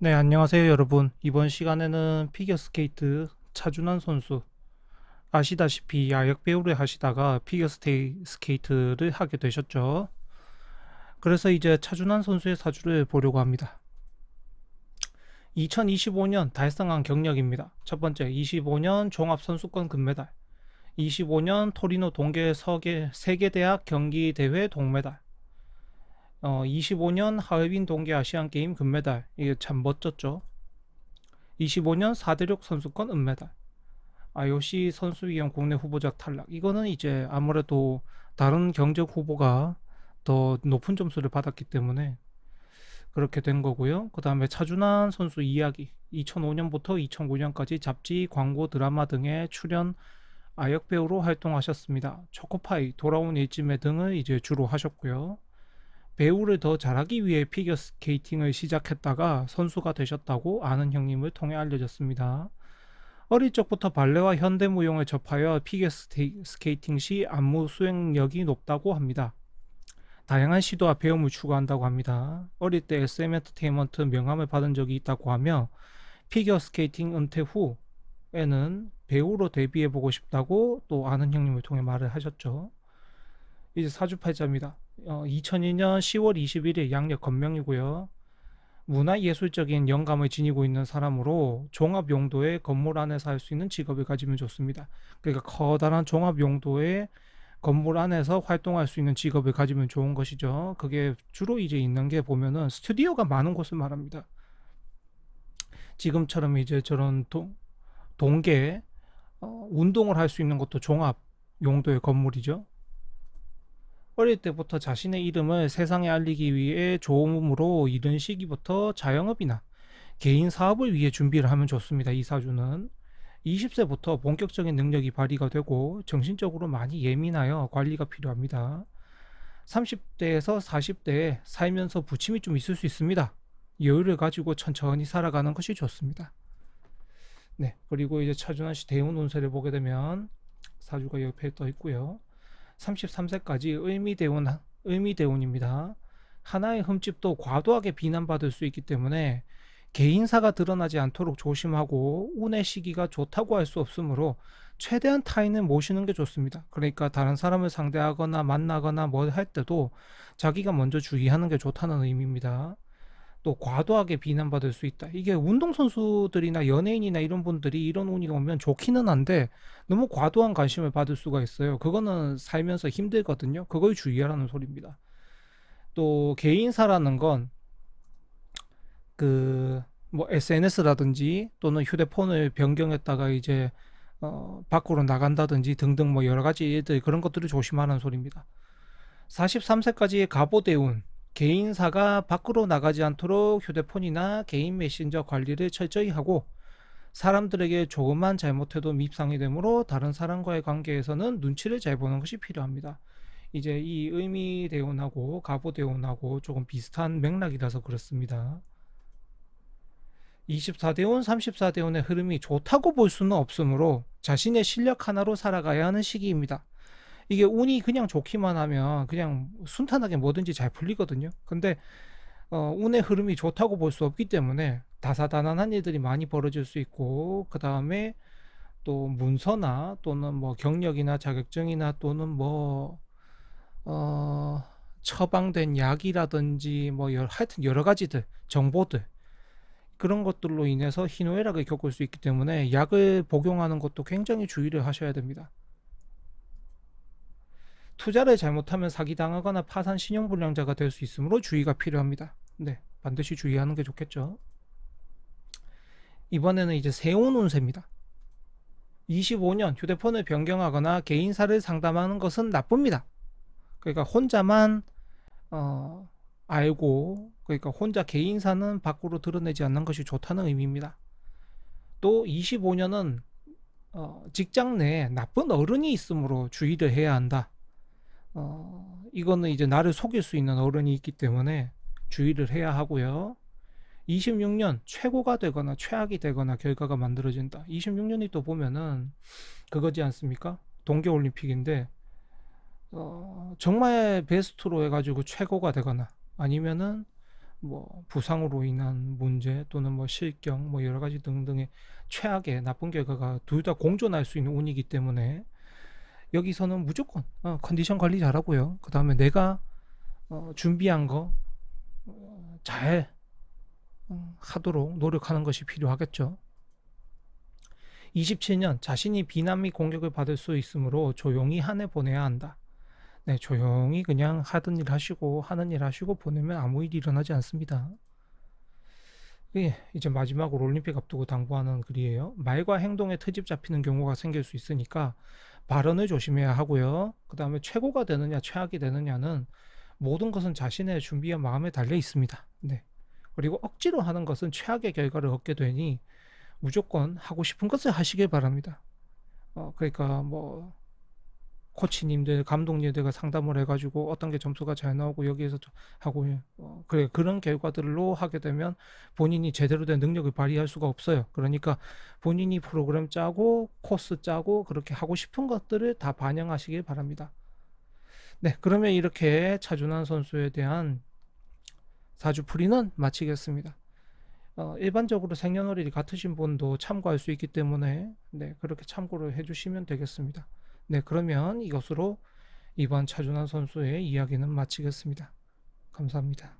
네, 안녕하세요, 여러분. 이번 시간에는 피겨스케이트 차준환 선수. 아시다시피 야역 배우를 하시다가 피겨스테이 스케이트를 하게 되셨죠. 그래서 이제 차준환 선수의 사주를 보려고 합니다. 2025년 달성한 경력입니다. 첫 번째, 25년 종합선수권 금메달. 25년 토리노 동계 세계대학 경기대회 동메달. 어, 25년 하얼빈 동계 아시안 게임 금메달. 이게 참 멋졌죠. 25년 4대륙 선수권 은메달. IOC 선수위원 국내 후보작 탈락. 이거는 이제 아무래도 다른 경적 후보가 더 높은 점수를 받았기 때문에 그렇게 된 거고요. 그 다음에 차준환 선수 이야기. 2005년부터 2009년까지 잡지, 광고, 드라마 등에 출연 아역 배우로 활동하셨습니다. 초코파이, 돌아온 일쯤에 등을 이제 주로 하셨고요. 배우를 더 잘하기 위해 피겨 스케이팅을 시작했다가 선수가 되셨다고 아는 형님을 통해 알려졌습니다. 어릴 적부터 발레와 현대무용을 접하여 피겨 스케이팅 시 안무 수행력이 높다고 합니다. 다양한 시도와 배움을 추구한다고 합니다. 어릴 때 SM 엔터테인먼트 명함을 받은 적이 있다고 하며 피겨 스케이팅 은퇴 후에는 배우로 데뷔해 보고 싶다고 또 아는 형님을 통해 말을 하셨죠. 이제 사주팔자입니다. 어, 2002년 10월 21일 양력 건명이고요. 문화예술적인 영감을 지니고 있는 사람으로 종합 용도의 건물 안에서 할 수 있는 직업을 가지면 좋습니다. 그러니까 커다란 종합 용도의 건물 안에서 활동할 수 있는 직업을 가지면 좋은 것이죠. 그게 주로 이제 있는 게 보면은 스튜디오가 많은 곳을 말합니다. 지금처럼 이제 저런 동, 동계 어, 운동을 할 수 있는 것도 종합 용도의 건물이죠. 어릴 때부터 자신의 이름을 세상에 알리기 위해 조음으로 이른 시기부터 자영업이나 개인 사업을 위해 준비를 하면 좋습니다. 이 사주는 20세부터 본격적인 능력이 발휘가 되고 정신적으로 많이 예민하여 관리가 필요합니다. 30대에서 40대에 살면서 부침이 좀 있을 수 있습니다. 여유를 가지고 천천히 살아가는 것이 좋습니다. 네, 그리고 이제 차준환 씨 대운 운세를 보게 되면 사주가 옆에 떠 있고요. 33세까지 의미대운, 의미대운입니다. 하나의 흠집도 과도하게 비난받을 수 있기 때문에 개인사가 드러나지 않도록 조심하고 운의 시기가 좋다고 할 수 없으므로 최대한 타인을 모시는 게 좋습니다. 그러니까 다른 사람을 상대하거나 만나거나 뭘 할 때도 자기가 먼저 주의하는 게 좋다는 의미입니다. 또 과도하게 비난받을 수 있다. 이게 운동선수들이나 연예인이나 이런 분들이 이런 운이 오면 좋기는 한데 너무 과도한 관심을 받을 수가 있어요. 그거는 살면서 힘들거든요. 그걸 주의하라는 소리입니다. 또 개인사라는 건 그 뭐 SNS라든지 또는 휴대폰을 변경했다가 이제 어 밖으로 나간다든지 등등 뭐 여러 가지 일들 그런 것들을 조심하는 소리입니다. 43세까지의 가보대운 개인사가 밖으로 나가지 않도록 휴대폰이나 개인 메신저 관리를 철저히 하고 사람들에게 조금만 잘못해도 밉상이 되므로 다른 사람과의 관계에서는 눈치를 잘 보는 것이 필요합니다. 이제 이 의미 대운하고 가보 대운하고 조금 비슷한 맥락이라서 그렇습니다. 24대운, 34대운의 흐름이 좋다고 볼 수는 없으므로 자신의 실력 하나로 살아가야 하는 시기입니다. 이게 운이 그냥 좋기만 하면 그냥 순탄하게 뭐든지 잘 풀리거든요. 근데 어, 운의 흐름이 좋다고 볼 수 없기 때문에 다사다난한 일들이 많이 벌어질 수 있고 그 다음에 또 문서나 또는 뭐 경력이나 자격증이나 또는 뭐 어, 처방된 약이라든지 뭐 여러, 하여튼 여러 가지들 정보들 그런 것들로 인해서 희노애락을 겪을 수 있기 때문에 약을 복용하는 것도 굉장히 주의를 하셔야 됩니다. 투자를 잘못하면 사기당하거나 파산 신용불량자가 될 수 있으므로 주의가 필요합니다. 네, 반드시 주의하는 게 좋겠죠. 이번에는 이제 세운 운세입니다. 25년 휴대폰을 변경하거나 개인사를 상담하는 것은 나쁩니다. 그러니까 혼자만 어, 알고 그러니까 혼자 개인사는 밖으로 드러내지 않는 것이 좋다는 의미입니다. 또 25년은 어, 직장 내에 나쁜 어른이 있으므로 주의를 해야 한다. 어, 이거는 이제 나를 속일 수 있는 어른이 있기 때문에 주의를 해야 하고요. 26년 최고가 되거나 최악이 되거나 결과가 만들어진다. 26년이 또 보면은 그거지 않습니까? 동계올림픽인데 어, 정말 베스트로 해가지고 최고가 되거나 아니면은 뭐 부상으로 인한 문제 또는 뭐 실경 뭐 여러 가지 등등의 최악의 나쁜 결과가 둘 다 공존할 수 있는 운이기 때문에 여기서는 무조건 어, 컨디션 관리 잘하고요. 그 다음에 내가 어, 준비한 거 잘 하도록 노력하는 것이 필요하겠죠. 27년 자신이 비난 및 공격을 받을 수 있으므로 조용히 한 해 보내야 한다. 네, 조용히 그냥 하던 일 하시고 하는 일 하시고 보내면 아무 일이 일어나지 않습니다. 예, 이제 마지막으로 올림픽 앞두고 당부하는 글이에요. 말과 행동에 트집 잡히는 경우가 생길 수 있으니까 발언을 조심해야 하고요. 그 다음에 최고가 되느냐, 최악이 되느냐는 모든 것은 자신의 준비와 마음에 달려 있습니다. 네. 그리고 억지로 하는 것은 최악의 결과를 얻게 되니 무조건 하고 싶은 것을 하시길 바랍니다. 어, 그러니까 뭐 코치님들, 감독님들과 상담을 해가지고 어떤 게 점수가 잘 나오고 여기에서 좀 하고 어, 그래 그런 결과들로 하게 되면 본인이 제대로 된 능력을 발휘할 수가 없어요. 그러니까 본인이 프로그램 짜고 코스 짜고 그렇게 하고 싶은 것들을 다 반영하시길 바랍니다. 네, 그러면 이렇게 차준환 선수에 대한 사주 풀이는 마치겠습니다. 어, 일반적으로 생년월일이 같으신 분도 참고할 수 있기 때문에 네, 그렇게 참고를 해주시면 되겠습니다. 네, 그러면 이것으로 이번 차준환 선수의 이야기는 마치겠습니다. 감사합니다.